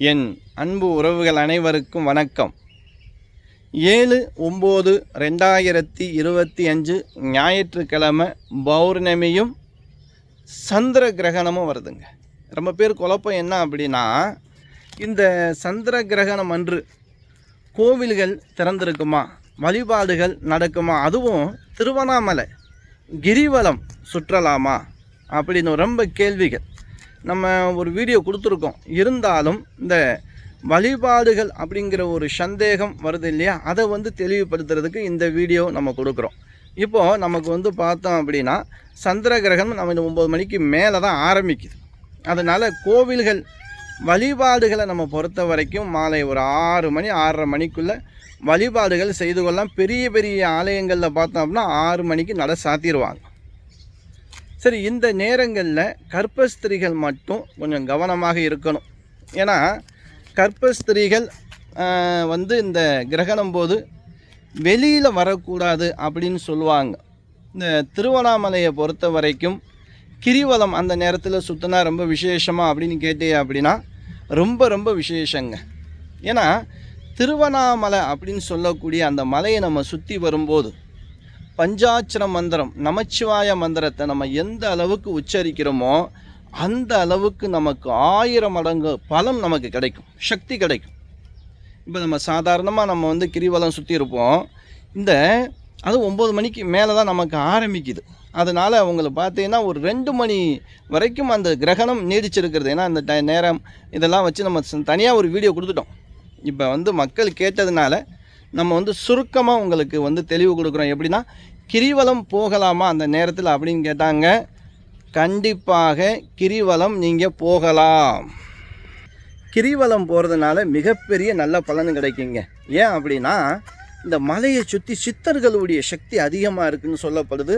என் அன்பு உறவுகள் அனைவருக்கும் வணக்கம். ஏழு ஒம்பது ரெண்டாயிரத்தி இருபத்தி அஞ்சு ஞாயிற்றுக்கிழமை பௌர்ணமியும் சந்திர கிரகணமும் வருதுங்க. ரொம்ப பேர் குழப்பம் என்ன அப்படின்னா இந்த சந்திர கிரகணம் அன்று கோவில்கள் திறந்திருக்குமா? வழிபாடுகள் நடக்குமா? அதுவும் திருவண்ணாமலை கிரிவலம் சுற்றலாமா? அப்படின்னு ரொம்ப கேள்விகள். நம்ம ஒரு வீடியோ கொடுத்துருக்கோம். இருந்தாலும் இந்த வழிபாடுகள் அப்படிங்கிற ஒரு சந்தேகம் வருது இல்லையா? அதை வந்து தெளிவுபடுத்துறதுக்கு இந்த வீடியோ நம்ம கொடுக்குறோம். இப்போது நமக்கு வந்து பார்த்தோம் அப்படின்னா சந்திர கிரகணம் நம்ம இந்த ஒம்பது மணிக்கு மேலே தான் ஆரம்பிக்குது. அதனால் கோவில்கள் வழிபாடுகளை நம்ம பொறுத்த வரைக்கும் மாலை ஒரு ஆறு மணி ஆறரை மணிக்குள்ளே வழிபாடுகள் செய்து கொள்ளலாம். பெரிய பெரிய ஆலயங்களில் பார்த்தோம் அப்படின்னா ஆறு மணிக்கு நட சாத்திடுவாங்க. சரி இந்த நேரங்களில் கர்ப்பஸ்திரிகள் மட்டும் கொஞ்சம் கவனமாக இருக்கணும். ஏன்னா கர்ப்பஸ்திரிகள் வந்து இந்த கிரகணம் போது வெளியில் வரக்கூடாது அப்படின்னு சொல்லுவாங்க. இந்த திருவண்ணாமலையை பொறுத்த வரைக்கும் கிரிவலம் அந்த நேரத்தில் சுற்றினா ரொம்ப விசேஷமாக அப்படின்னு கேட்டே அப்படின்னா ரொம்ப ரொம்ப விசேஷங்க. ஏன்னா திருவண்ணாமலை அப்படின்னு சொல்லக்கூடிய அந்த மலையை நம்ம சுற்றி வரும்போது பஞ்சாட்சர மந்திரம் நமச்சிவாய மந்திரத்தை நம்ம எந்த அளவுக்கு உச்சரிக்கிறோமோ அந்த அளவுக்கு நமக்கு ஆயிரம் மடங்கு பலம் நமக்கு கிடைக்கும் சக்தி கிடைக்கும். இப்போ நம்ம சாதாரணமாக நம்ம வந்து கிரிவலம் சுற்றி இருப்போம். இந்த அது ஒம்பது மணிக்கு மேலே தான் நமக்கு ஆரம்பிக்குது. அதனால் அவங்கள பார்த்தீங்கன்னா ஒரு ரெண்டு மணி வரைக்கும் அந்த கிரகணம் நீடிச்சிருக்கிறது. ஏன்னா அந்த நேரம் இதெல்லாம் வச்சு நம்ம தனியாக ஒரு வீடியோ கொடுத்துட்டோம். இப்போ வந்து மக்கள் கேட்டதுனால நம்ம வந்து சுருக்கமாக உங்களுக்கு வந்து தெளிவு கொடுக்குறோம். எப்படின்னா கிரிவலம் போகலாமா அந்த நேரத்தில் அப்படின்னு கேட்டாங்க. கண்டிப்பாக கிரிவலம் நீங்கள் போகலாம். கிரிவலம் போகிறதுனால மிகப்பெரிய நல்ல பலன் கிடைக்குங்க. ஏன் அப்படின்னா இந்த மலையை சுற்றி சித்தர்களுடைய சக்தி அதிகமாக இருக்குன்னு சொல்லப்படுது.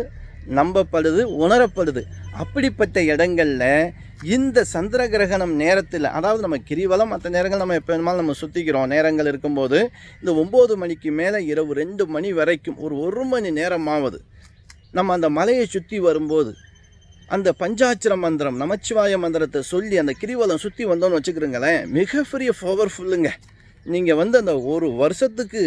நம்பப்படுது உணரப்படுது. அப்படிப்பட்ட இடங்களில் இந்த சந்திர கிரகணம் நேரத்தில் அதாவது நம்ம கிரிவலம் மற்ற நேரங்கள் நம்ம எப்போ வேணுமாலும் நம்ம சுற்றிக்கிறோம் நேரங்கள் இருக்கும்போது இந்த ஒம்பது மணிக்கு மேலே இரவு ரெண்டு மணி வரைக்கும் ஒரு ஒரு மணி நேரமாவது நம்ம அந்த மலையை சுற்றி வரும்போது அந்த பஞ்சாட்சர மந்திரம் நமச்சிவாய மந்திரத்தை சொல்லி அந்த கிரிவலம் சுற்றி வந்தோம்னு வச்சுக்கிறோங்களேன் மிகப்பெரிய பவர்ஃபுல்லுங்க நீங்கள் வந்து அந்த ஒரு வருஷத்துக்கு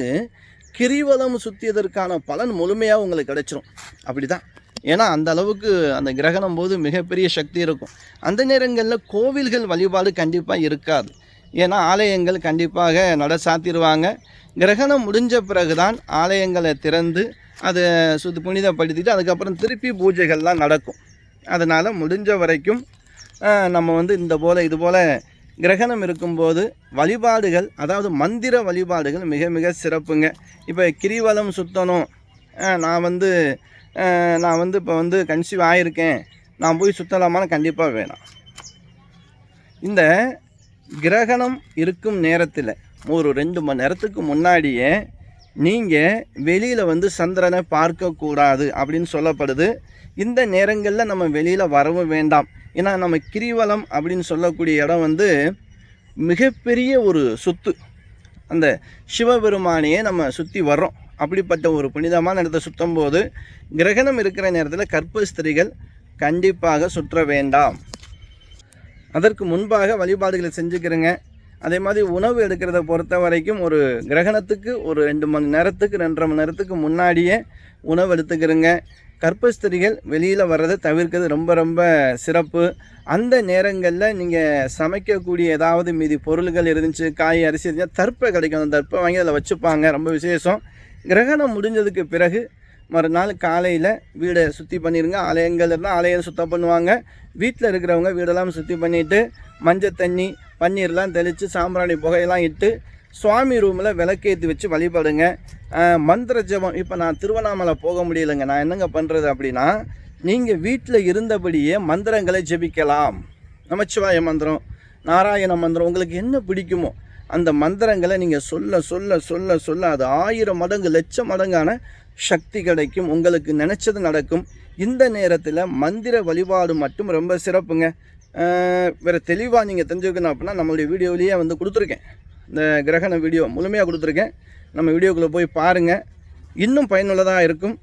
கிரிவலம் சுற்றியதற்கான பலன் முழுமையாக உங்களுக்கு கிடச்சிரும். அப்படி தான் ஏன்னா அந்த அளவுக்கு அந்த கிரகணம் போது மிகப்பெரிய சக்தி இருக்கும். அந்த நேரங்களில் கோவில்கள் வழிபாடு கண்டிப்பாக இருக்காது. ஏன்னா ஆலயங்கள் கண்டிப்பாக நட சாத்திடுவாங்க கிரகணம் முடிஞ்ச பிறகு தான் ஆலயங்களை திறந்து அதை சுத்து புனிதப்படுத்திட்டு அதுக்கப்புறம் திருப்பி பூஜைகள்லாம் நடக்கும். அதனால் முடிஞ்ச வரைக்கும் நம்ம வந்து இந்த போல் இது போல் கிரகணம் இருக்கும்போது வழிபாடுகள் அதாவது மந்திர வழிபாடுகள் மிக மிக சிறப்புங்க. இப்போ கிரிவலம் சுற்றணும் நான் வந்து நான் வந்து இப்போ வந்து கன்சீவ் ஆகியிருக்கேன் நான் போய் சுத்தலாமான்னு கண்டிப்பாக வேணாம். இந்த கிரகணம் இருக்கும் நேரத்தில் ஒரு ரெண்டு மணி நேரத்துக்கு முன்னாடியே நீங்கள் வெளியில் வந்து சந்திரனை பார்க்கக்கூடாது அப்படின்னு சொல்லப்படுது. இந்த நேரங்களில் நம்ம வெளியில் வரவும் வேண்டாம். ஏன்னா நம்ம கிரிவலம் அப்படின்னு சொல்லக்கூடிய இடம் வந்து மிகப்பெரிய ஒரு சொத்து. அந்த சிவபெருமானையே நம்ம சுற்றி வர்றோம். அப்படிப்பட்ட ஒரு புனிதமான இடத்தை சுற்றும் போது கிரகணம் இருக்கிற நேரத்தில் கர்ப்பஸ்திரிகள் கண்டிப்பாக சுற்ற வேண்டாம். அதற்கு முன்பாக வழிபாடுகளை செஞ்சுக்கிறேங்க. அதே மாதிரி உணவு எடுக்கிறத பொறுத்த வரைக்கும் ஒரு கிரகணத்துக்கு ஒரு ரெண்டு மணி நேரத்துக்கு ரெண்டரை மணி நேரத்துக்கு முன்னாடியே உணவு எடுத்துக்கிறேங்க. கற்பஸ்திரிகள் வெளியில் வர்றதை தவிர்க்கிறது ரொம்ப ரொம்ப சிறப்பு. அந்த நேரங்களில் நீங்கள் சமைக்கக்கூடிய ஏதாவது மீதி பொருள்கள் இருந்துச்சு காய் அரிசி இருந்துச்சு தற்பை கிடைக்கும் அந்த தர்ப்பை வாங்கி அதில் வச்சுப்பாங்க. ரொம்ப விசேஷம். கிரகணம் முடிஞ்சதுக்கு பிறகு மறுநாள் காலையில் வீடை சுற்றி பண்ணிடுங்க ஆலயங்கள் இருந்தால் ஆலயம் சுத்தம் பண்ணுவாங்க. வீட்டில் இருக்கிறவங்க வீடெல்லாம் சுற்றி பண்ணிவிட்டு மஞ்சள் தண்ணி பன்னீர்லாம் தெளித்து சாம்பிராணி புகையெல்லாம் இட்டு சுவாமி ரூமில் விளக்கேற்றி வச்சு வழிபடுங்க. மந்திர ஜெபம். இப்போ நான் திருவண்ணாமலை போக முடியலைங்க. நான் என்னங்க பண்ணுறது அப்படின்னா நீங்கள் வீட்டில் இருந்தபடியே மந்திரங்களை ஜெபிக்கலாம். நமச்சிவாய மந்திரம் நாராயண மந்திரம். உங்களுக்கு என்ன பிடிக்குமோ அந்த மந்திரங்களை நீங்கள் சொல்ல சொல்ல சொல்ல சொல்ல அது ஆயிரம் மடங்கு லட்சம் மடங்கான சக்தி கிடைக்கும். உங்களுக்கு நினச்சது நடக்கும். இந்த நேரத்தில் மந்திர வழிபாடு மட்டும் ரொம்ப சிறப்புங்க. வேறு தெளிவாக நீங்கள் தெரிஞ்சுக்கணும் அப்படின்னா நம்மளுடைய வீடியோவிலேயே வந்து கொடுத்துருக்கேன். இந்த கிரகண வீடியோ முழுமையாக கொடுத்துருக்கேன். நம்ம வீடியோக்குள்ளே போய் பாருங்கள் இன்னும் பயனுள்ளதாக இருக்கும்.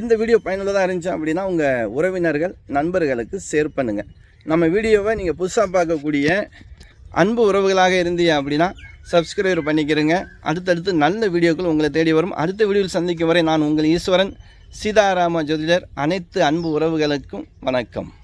இந்த வீடியோ பயனுள்ளதாக இருந்துச்சு அப்படின்னா உங்கள் உறவினர்கள் நண்பர்களுக்கு ஷேர் பண்ணுங்கள் நம்ம வீடியோவை நீங்கள் புதுசாக பார்க்கக்கூடிய அன்பு உறவுகளாக இருந்தீங்க அப்படின்னா சப்ஸ்கிரைப் பண்ணிக்கிறங்க. அடுத்தடுத்து நல்ல வீடியோக்கள் உங்களை தேடி வரும். அடுத்த வீடியோவில் சந்திக்கும் வரை நான் உங்கள் ஈஸ்வரன் சீதாராம ஜோதிடர். அனைத்து அன்பு உறவுகளுக்கும் வணக்கம்.